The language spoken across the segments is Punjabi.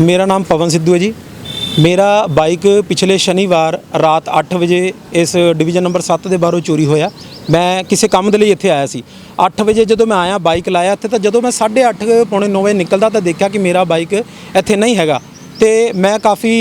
ਮੇਰਾ ਨਾਮ ਪਵਨ ਸਿੱਧੂ ਹੈ ਜੀ। ਮੇਰਾ ਬਾਈਕ ਪਿਛਲੇ ਸ਼ਨੀਵਾਰ ਰਾਤ 8 ਵਜੇ ਇਸ ਡਿਵੀਜ਼ਨ ਨੰਬਰ 7 ਦੇ ਬਾਹਰੋਂ ਚੋਰੀ ਹੋਇਆ। ਮੈਂ ਕਿਸੇ ਕੰਮ ਦੇ ਲਈ ਇੱਥੇ ਆਇਆ ਸੀ। 8 ਵਜੇ ਜਦੋਂ ਮੈਂ ਆਇਆ, ਬਾਈਕ ਲਾਇਆ, ਇੱਥੇ ਤਾਂ ਜਦੋਂ ਮੈਂ 8:30 ਪੌਣੇ 9 ਵਜੇ ਨਿਕਲਦਾ ਤਾਂ ਦੇਖਿਆ ਕਿ ਮੇਰਾ ਬਾਈਕ ਇੱਥੇ ਨਹੀਂ ਹੈਗਾ। ਤੇ ਮੈਂ ਕਾਫੀ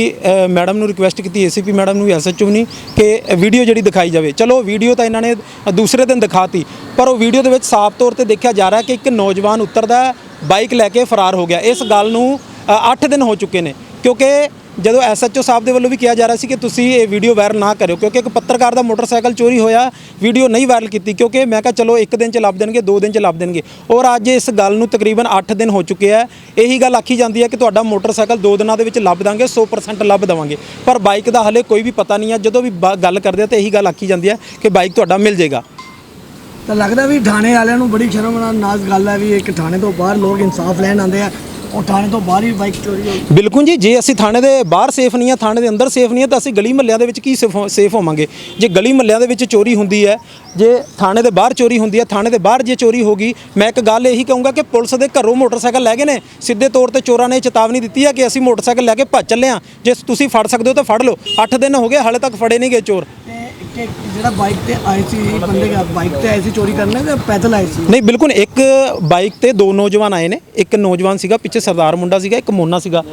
ਮੈਡਮ ਨੂੰ ਰਿਕੁਐਸਟ ਕੀਤੀ ਏਸੀਪੀ ਮੈਡਮ ਨੂੰ ਐਸਐਚਓ ਨਹੀਂ ਕਿ ਵੀਡੀਓ ਜਿਹੜੀ ਦਿਖਾਈ ਜਾਵੇ। ਚਲੋ, ਵੀਡੀਓ ਤਾਂ ਇਹਨਾਂ ਨੇ ਦੂਸਰੇ ਦਿਨ ਦਿਖਾਤੀ, ਪਰ ਉਹ ਵੀਡੀਓ ਦੇ ਵਿੱਚ ਸਾਫ਼ ਤੌਰ ਤੇ ਦੇਖਿਆ ਜਾ ਰਿਹਾ ਕਿ ਇੱਕ ਨੌਜਵਾਨ ਉਤਰਦਾ ਬਾਈਕ ਲੈ ਕੇ ਫਰਾਰ ਹੋ ਗਿਆ। ਇਸ ਗੱਲ ਨੂੰ 8 ਦਿਨ ਹੋ ਚੁੱਕੇ ਨੇ। ਕਿਉਂਕਿ ਜਦੋਂ ਐਸਐਚਓ ਸਾਹਿਬ ਦੇ ਵੱਲੋਂ ਵੀ ਕਿਹਾ ਜਾ ਰਿਹਾ ਸੀ ਕਿ ਤੁਸੀਂ ਇਹ ਵੀਡੀਓ ਵਾਇਰਲ ਨਾ ਕਰਿਓ, ਕਿਉਂਕਿ ਇੱਕ ਪੱਤਰਕਾਰ ਦਾ ਮੋਟਰਸਾਈਕਲ ਚੋਰੀ ਹੋਇਆ, ਵੀਡੀਓ ਨਹੀਂ ਵਾਇਰਲ ਕੀਤੀ, ਕਿਉਂਕਿ ਮੈਂ ਕਿਹਾ ਚਲੋ ਇੱਕ ਦਿਨ ਚ ਲੱਭ ਦੇਣਗੇ, ਦੋ ਦਿਨ ਚ ਲੱਭ ਦੇਣਗੇ। ਔਰ ਅੱਜ ਇਸ ਗੱਲ ਨੂੰ ਤਕਰੀਬਨ 8 ਦਿਨ ਹੋ ਚੁੱਕੇ ਆ। ਇਹੀ ਗੱਲ ਆਖੀ ਜਾਂਦੀ ਹੈ ਕਿ ਤੁਹਾਡਾ ਮੋਟਰਸਾਈਕਲ ਦੋ ਦਿਨਾਂ ਦੇ ਵਿੱਚ ਲੱਭ ਦਾਂਗੇ 100% ਲੱਭ ਦੇਵਾਂਗੇ। ਪਰ ਬਾਈਕ ਦਾ ਹਲੇ ਕੋਈ ਵੀ ਪਤਾ ਨਹੀਂ ਹੈ ਜਦੋਂ ਵੀ ਬਾ- ਗੱਲ ਕਰਦੇ ਆ ਤਾਂ ਇਹੀ ਗੱਲ ਆਖੀ ਜਾਂਦੀ ਹੈ ਕਿ ਬਾਈਕ ਤੁਹਾਡਾ ਮਿਲ ਜਾਏਗਾ। ਤਾਂ ਲੱਗਦਾ ਵੀ ਥਾਣੇ ਵਾਲਿਆਂ ਨੂੰ ਬੜੀ ਸ਼ਰਮ ਨਾਜ਼ ਗੱਲ ਹੈ ਵੀ ਇੱਕ ਥਾਣੇ ਤੋਂ ਬਾਹਰ ਲੋਕ ਇਨਸਾਫ ਲੈਣ ਆਉਂਦੇ ਆ। ਉਹ ਥਾਣੇ ਤੋਂ ਬਾਹਰ ਹੀ ਬਾਈਕ ਚੋਰੀ ਹੋ ਗਈ। ਬਿਲਕੁਲ ਜੀ, ਜੇ ਅਸੀਂ ਥਾਣੇ ਦੇ ਬਾਹਰ ਸੇਫ ਨਹੀਂ ਆ, ਥਾਣੇ ਦੇ ਅੰਦਰ ਸੇਫ ਨਹੀਂ ਆ, ਤਾਂ ਅਸੀਂ ਗਲੀ ਮਹੱਲਿਆਂ ਦੇ ਵਿੱਚ ਕੀ ਸੇਫ ਹੋਵਾਂਗੇ? ਜੇ ਗਲੀ ਮਹੱਲਿਆਂ ਦੇ ਵਿੱਚ ਚੋਰੀ ਹੁੰਦੀ ਹੈ, ਜੇ ਥਾਣੇ ਦੇ ਬਾਹਰ ਚੋਰੀ ਹੁੰਦੀ ਹੈ, ਥਾਣੇ ਦੇ ਬਾਹਰ ਜੇ ਚੋਰੀ ਹੋ ਗਈ, ਮੈਂ ਇੱਕ ਗੱਲ ਇਹੀ ਕਹੂੰਗਾ ਕਿ ਪੁਲਿਸ ਦੇ ਘਰੋਂ ਮੋਟਰਸਾਈਕਲ ਲੈ ਗਏ ਨੇ। ਸਿੱਧੇ ਤੌਰ ਤੇ ਚੋਰਾਂ ਨੇ ਚੇਤਾਵਨੀ ਦਿੱਤੀ ਹੈ ਕਿ ਅਸੀਂ ਮੋਟਰਸਾਈਕਲ ਲੈ ਕੇ ਭੱਜ ਚੱਲੇ ਆ ਜੇ ਤੁਸੀਂ ਫੜ ਸਕਦੇ ਹੋ ਤਾਂ ਫੜ ਲਓ। 8 ਦਿਨ ਹੋ ਗਏ, ਹਾਲੇ ਤੱਕ ਫੜੇ ਨਹੀਂ ਗਏ ਚੋਰ। ਤੇ ਇੱਕ ਜਿਹੜਾ ਬਾਈਕ ਤੇ ਆਏ ਸੀ ਬੰਦੇ ਦਾ ਬਾਈਕ ਤੇ ਆਏ ਸੀ ਚੋਰੀ ਕਰਨੇ ਤੇ ਪੈਦਲ ਆਏ ਸੀ? ਨਹੀਂ ਬਿਲਕੁਲ ਇੱਕ ਬਾਈਕ ਤੇ ਦੋ ਨੌਜਵਾਨ ਆਏ ਨੇ। ਇੱਕ ਨੌਜਵਾਨ ਸੀਗਾ ਪਿੱਛੇ ਸਰਦਾਰ ਮੁੰਡਾ ਸੀਗਾ ਇੱਕ ਮੋਨਾ ਸੀਗਾ।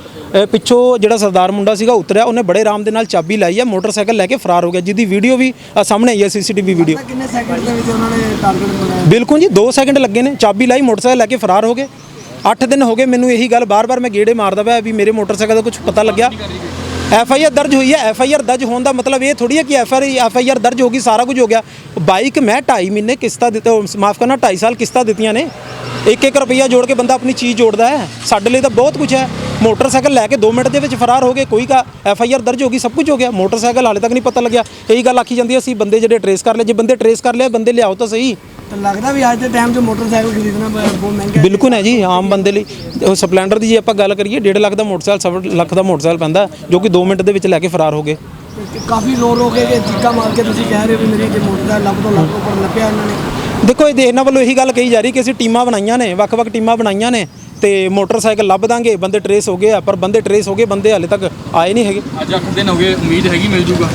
ਪਿੱਛੋਂ ਜਿਹੜਾ ਸਰਦਾਰ ਮੁੰਡਾ ਸੀਗਾ ਉਤਰਿਆ। ਉਹਨੇ ਬੜੇ ਆਰਾਮ ਦੇ ਨਾਲ ਚਾਬੀ ਲਾਈ ਆ ਮੋਟਰਸਾਈਕਲ ਲੈ ਕੇ ਫਰਾਰ ਹੋ ਗਿਆ ਜਿਹਦੀ ਵੀਡੀਓ ਵੀ ਸਾਹਮਣੇ ਆਈ ਹੈ ਸੀਸੀਟੀਵੀ ਵੀਡੀਓ ਕਿੰਨੇ ਸੈਕਿੰਡ ਦੇ ਵਿੱਚ ਉਹਨਾਂ ਨੇ ਟਾਰਗੇਟ ਬਣਾਇਆ? ਬਿਲਕੁਲ ਜੀ 2 ਸੈਕਿੰਡ ਲੱਗੇ ਨੇ। ਚਾਬੀ ਲਾਈ ਮੋਟਰਸਾਈਕਲ ਲੈ ਕੇ ਫਰਾਰ ਹੋ ਗਏ। 8 ਦਿਨ ਹੋ ਗਏ ਮੈਨੂੰ ਇਹੀ ਗੱਲ ਬਾਰ-ਬਾਰ ਮੈਂ ਗੇੜੇ ਮਾਰਦਾ ਪਿਆ ਵੀ ਮੇਰੇ ਮੋਟਰਸਾਈਕਲ ਦਾ ਕੁਝ ਪਤਾ ਲੱਗਿਆ। ਐਫ ਆਈ ਆਰ ਦਰਜ ਹੋਈ ਹੈ। ਐਫ ਆਈ ਆਰ ਦਰਜ ਹੋਣ ਦਾ ਮਤਲਬ ਇਹ ਥੋੜੀ ਹੈ ਕਿ F I F I R ਦਰਜ ਹੋ ਗਈ, ਸਾਰਾ ਕੁਝ ਹੋ ਗਿਆ। ਬਾਈਕ ਮੈਂ 2.5 ਮਹੀਨੇ ਕਿਸ਼ਤਾਂ ਦਿੱਤੇ ਮਾਫ ਕਰਨਾ 2.5 ਸਾਲ ਕਿਸ਼ਤਾਂ ਦਿੱਤੀਆਂ ਨੇ। 1-1 ਰੁਪਈਆ ਜੋੜ ਕੇ ਬੰਦਾ ਆਪਣੀ ਚੀਜ਼ ਜੋੜਦਾ ਹੈ। ਸਾਡੇ ਲਈ ਤਾਂ ਬਹੁਤ ਕੁਝ ਹੈ। ਮੋਟਰਸਾਈਕਲ ਲੈ ਕੇ 2 ਮਿੰਟ ਦੇ ਵਿੱਚ ਫਰਾਰ ਹੋ ਗਏ, ਕੋਈ ਕਾ ਐਫ ਆਈ ਆਰ ਦਰਜ ਹੋ ਗਈ, ਸਭ ਕੁਝ ਹੋ ਗਿਆ। ਮੋਟਰਸਾਈਕਲ ਹਾਲੇ ਤੱਕ ਨਹੀਂ ਪਤਾ ਲੱਗਿਆ। ਇਹੀ ਗੱਲ ਆਖੀ ਜਾਂਦੀ ਹੈ, ਅਸੀਂ ਬੰਦੇ ਜਿਹੜੇ ਟਰੇਸ ਕਰ ਲਏ। ਜੇ ਬੰਦੇ ਟਰੇਸ ਕਰ ਲਿਆ ਬੰਦੇ ਲਿਆਓ ਤਾਂ ਸਹੀ। ਤਾਂ ਲੱਗਦਾ ਵੀ ਅੱਜ ਦੇ ਟਾਈਮ 'ਚ ਮੋਟਰਸਾਈਕਲ ਖਰੀਦਣਾ ਬ- ਬਹੁਤ ਮਹਿੰਗਾ ਹੈ। ਬਿਲਕੁਲ ਹੈ ਜੀ ਆਮ ਬੰਦੇ ਲਈ। ਉਹ ਸਪਲੈਂਡਰ ਦੀ ਜੇ ਆਪਾਂ ਗੱਲ ਕਰੀਏ 1.5 ਲੱਖ ਦਾ ਮੋਟਰਸਾਈਕਲ ਸਵਾ ਲੱਖ ਦਾ ਮੋਟਰਸਾਈਕਲ ਪੈਂਦਾ ਜੋ ਕਿ 2 ਮਿੰਟ ਦੇ ਵਿੱਚ ਲੈ ਕੇ ਫਰਾਰ ਹੋ ਗਏ। ਤੇ ਕਾਫੀ ਰੋ ਰੋ ਕੇ ਕਿ ਚੀਕਾ ਮਾਰ ਕੇ ਤੁਸੀਂ ਕਹਿ ਰਹੇ ਹੋ ਵੀ ਮੇਰੀ ਜੇ ਮੋਟਰਸਾਈਕਲ ਲੱਭ ਤੋਂ ਲੱਭ ਤੋਂ ਪਰ ਲੱਭਿਆ ਇਹਨਾਂ ਨੇ। ਦੇਖੋ ਇਹ ਇਹਨਾਂ ਵੱਲੋਂ ਇਹੀ ਗੱਲ ਕਹੀ ਜਾ ਰਹੀ ਕਿ ਅਸੀਂ ਟੀਮਾਂ ਬਣਾਈਆਂ ਨੇ ਵੱਖ-ਵੱਖ ਟੀਮਾਂ ਬਣਾਈਆਂ ਨੇ ਤੇ ਮੋਟਰਸਾਈਕਲ ਲੱਭ ਦਾਂਗੇ ਬੰਦੇ ਟਰੇਸ ਹੋ ਗਏ ਆ ਪਰ ਬੰਦੇ ਟਰੇਸ ਹੋ ਗਏ ਬੰਦੇ ਹਾਲੇ ਤੱਕ ਆਏ ਨਹੀਂ ਹੈਗੇ। ਅੱਜ 8 ਦਿਨ ਹੋ ਗਏ ਉਮੀਦ ਹੈਗੀ ਮਿਲ ਜੂਗਾ?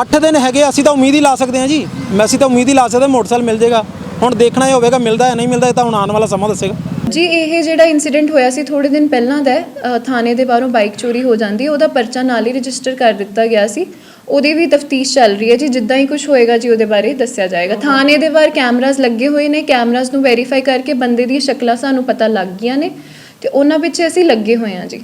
8 ਦਿਨ ਹੈਗੇ ਅਸੀਂ ਤਾਂ ਉਮੀਦ ਹੀ ਲਾ ਸਕਦੇ ਹਾਂ ਜੀ। ਮੈਂ ਅਸੀਂ ਤਾਂ ਉਮੀਦ ਹੀ ਲਾ ਸਕਦੇ ਹਾਂ ਮੋਟਰਸਾਈਕਲ ਮਿਲ ਜਾਏਗਾ ਹੁਣ ਦੇਖਣਾ ਹੀ ਹੋਵੇਗਾ ਮਿਲਦਾ ਹੈ ਨਹੀਂ ਮਿਲਦਾ ਇਹ ਤਾਂ ਹੁਣ ਆਉਣ ਵਾਲਾ ਸਮਾਂ ਦੱਸੇਗਾ। ਜੀ ਇਹ ਜਿਹੜਾ ਇਨਸੀਡੈਂਟ ਹੋਇਆ ਸੀ ਥੋੜੇ ਦਿਨ ਪਹਿਲਾਂ ਦਾ ਹੈ। ਅ, ਥਾਣੇ ਦੇ ਬਾਹਰੋਂ ਬਾਈਕ ਚੋਰੀ ਹੋ ਜਾਂਦੀ ਹੈ ਉਹਦਾ ਪਰਚਾ ਨਾਲ ਹੀ ਰਜਿਸਟਰ ਕਰ ਦਿੱਤਾ ਗਿਆ ਸੀ। ਉਹਦੀ ਵੀ ਤਫਤੀਸ਼ ਚੱਲ ਰਹੀ ਹੈ ਜੀ ਜਿੱਦਾਂ ਹੀ ਕੁਝ ਹੋਏਗਾ ਜੀ ਉਹਦੇ ਬਾਰੇ ਦੱਸਿਆ ਜਾਏਗਾ। ਥਾਣੇ ਦੇ ਬਾਹਰ ਕੈਮਰਾਜ਼ ਲੱਗੇ ਹੋਏ ਨੇ ਕੈਮਰਾਜ਼ ਨੂੰ ਵੈਰੀਫਾਈ ਕਰਕੇ ਬੰਦੇ ਦੀਆਂ ਸ਼ਕਲਾਂ ਸਾਨੂੰ ਪਤਾ ਲੱਗ ਗਈਆਂ ਨੇ ਤੇ ਉਹਨਾਂ ਪਿੱਛੇ ਅਸੀਂ ਲੱਗੇ ਹੋਏ ਹਾਂ ਜੀ।